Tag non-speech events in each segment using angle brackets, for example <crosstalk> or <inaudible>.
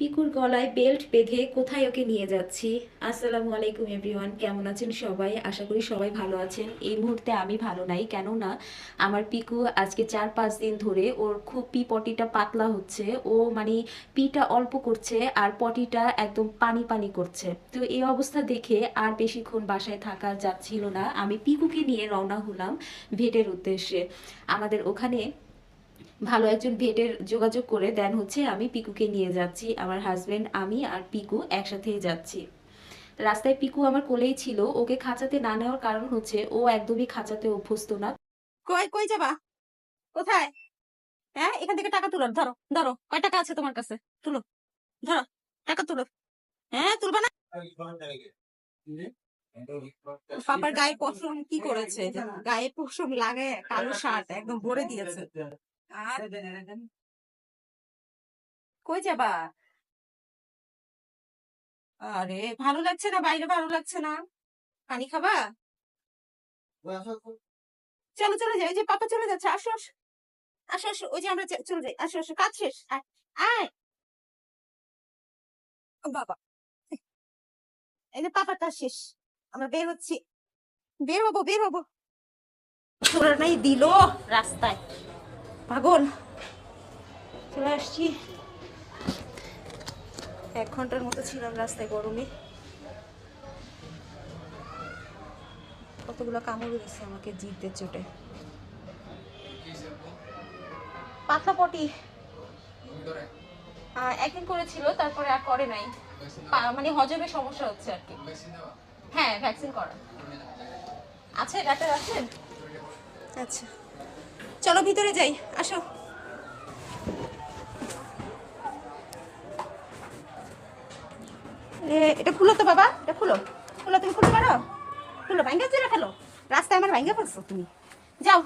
পিকুর গলায় বেল্ট বেঁধে কোথায় ওকে নিয়ে যাচ্ছি? আসসালামু আলাইকুম, এভরিওয়ান। কেমন আছেন সবাই? আশা করি সবাই ভালো আছেন। এই মুহূর্তে আমি ভালো নাই, কেননা আমার পিকু আজকে চার পাঁচ দিন ধরে ওর খুব পি পটিটা পাতলা হচ্ছে। ও মানে পিটা অল্প করছে আর পটিটা একদম পানি পানি করছে। তো এই অবস্থা দেখে আর বেশিক্ষণ বাসায় থাকা যাচ্ছিল না। আমি পিকুকে নিয়ে রওনা হলাম ভেটের উদ্দেশ্যে। আমাদের ওখানে ভালো একজন ভেটের যোগাযোগ করে দেন হচ্ছে, আমি পিকুকে নিয়ে যাচ্ছি, আমার হাজবেন্ড আমি আর পিকু একসাথেই যাচ্ছি। রাস্তায় পিকু আমার কোলেই ছিল, ওকে খাঁচাতে না নেওয়ার কারণ হচ্ছে, ও একদমই খাঁচাতে অভ্যস্ত না। কই কই যাবা? কোথায়? হ্যাঁ এখান থেকে টাকা তুলো, ধরো ধরো, কয় টাকা আছে তোমার কাছে? তুলো, ধরো, টাকা তুলো। হ্যাঁ তুলবা না? পাপার গায়ে পশম কি করেছে? গায়ে পশম লাগে, কালো শার্ট, একদম ভরে দিয়েছে। কই যাবা? আরে ভালো লাগছে না বাইরে ভালো লাগছে না। পানি খাবা? চলো চলে যাই যে পাপা চলে যাচ্ছে আসো আসো। আসো আসো ওই যে আমরা চলে যাই আসো আসো কাজ শেষ আয়, বাবা। এই যে পাপাটা শেষ আমরা বের হচ্ছি। বের হব বের হব। <laughs> নাই দিল রাস্তায়। পাগল। চলে আসছি। এক ঘণ্টার মতো ছিলাম রাস্তায় গরমে। কতগুলো কামড় দিচ্ছে আমাকে জিভতে চোটে। পাতলা পটি একদিন করেছিল, তারপরে আর করে নাই। মানে হজমে সমস্যা হচ্ছে আর কি। হ্যাঁ ভ্যাকসিন করা আছে, ডাক্তার আছেন? আচ্ছা। চলো ভিতরে যাই, আসো। এটা খুলো তো বাবা, এটা খুলো। খুলো, তুমি খুলতে পারো? খুলো, ভাঙ্গা চলে ফেলো রাস্তায় আমার ভাঙ্গা পড়ছো তুমি। যাও।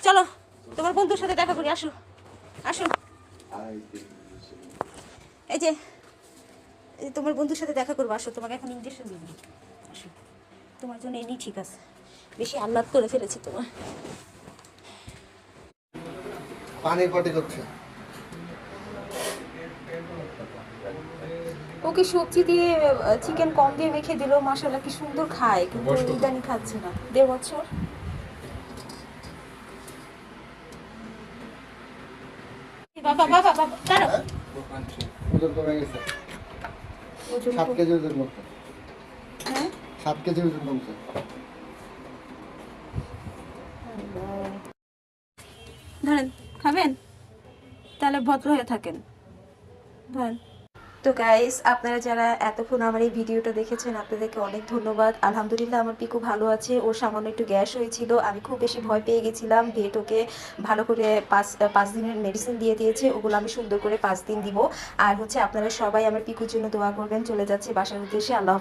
চলো, তোমার বন্ধুর সাথে দেখা করি, আসো। আসো। এই যে তোমার বন্ধুর সাথে দেখা করব, আসো, তোমাকে এখন ইঞ্জেকশন দিবি। আসো। তোমার জন্য এনি ঠিক আছে। বেশি আহ্লাদ করে ফেলেছি তোমার। পানির পটি করছে। ওকে সবজি দিয়ে চিকেন কম দিয়ে মেখে দিল মাসাল্লাহ কি সুন্দর খায় কিন্তু? ইদানি খাচ্ছে না। দেড় বছর। বাবা বাবা বাবা দাঁড়াও। ওজন কমে গেছে। সাত কেজি ওজন কমছে। হ্যাঁ? সাত কেজি ওজন কমছে। ধরেন খাবেন? তাহলে ভদ্র হয়ে থাকেন। ধরেন তো গাইস আপনারা যারা এতক্ষণ আমার এই ভিডিওটা দেখেছেন, আপনাদেরকে অনেক ধন্যবাদ। আলহামদুলিল্লাহ আমার পিকু ভালো আছে, ওর সামান্য একটু গ্যাস হয়েছিল। আমি খুব বেশি ভয় পেয়ে গেছিলাম, ভেট ওকে ভালো করে পাঁচ পাঁচ দিনের মেডিসিন দিয়ে দিয়েছে, ওগুলো আমি সুন্দর করে পাঁচ দিন দিব। আর হচ্ছে আপনারা সবাই আমার পিকুর জন্য দোয়া করবেন, চলে যাচ্ছে বাসার উদ্দেশ্যে। আল্লাহ।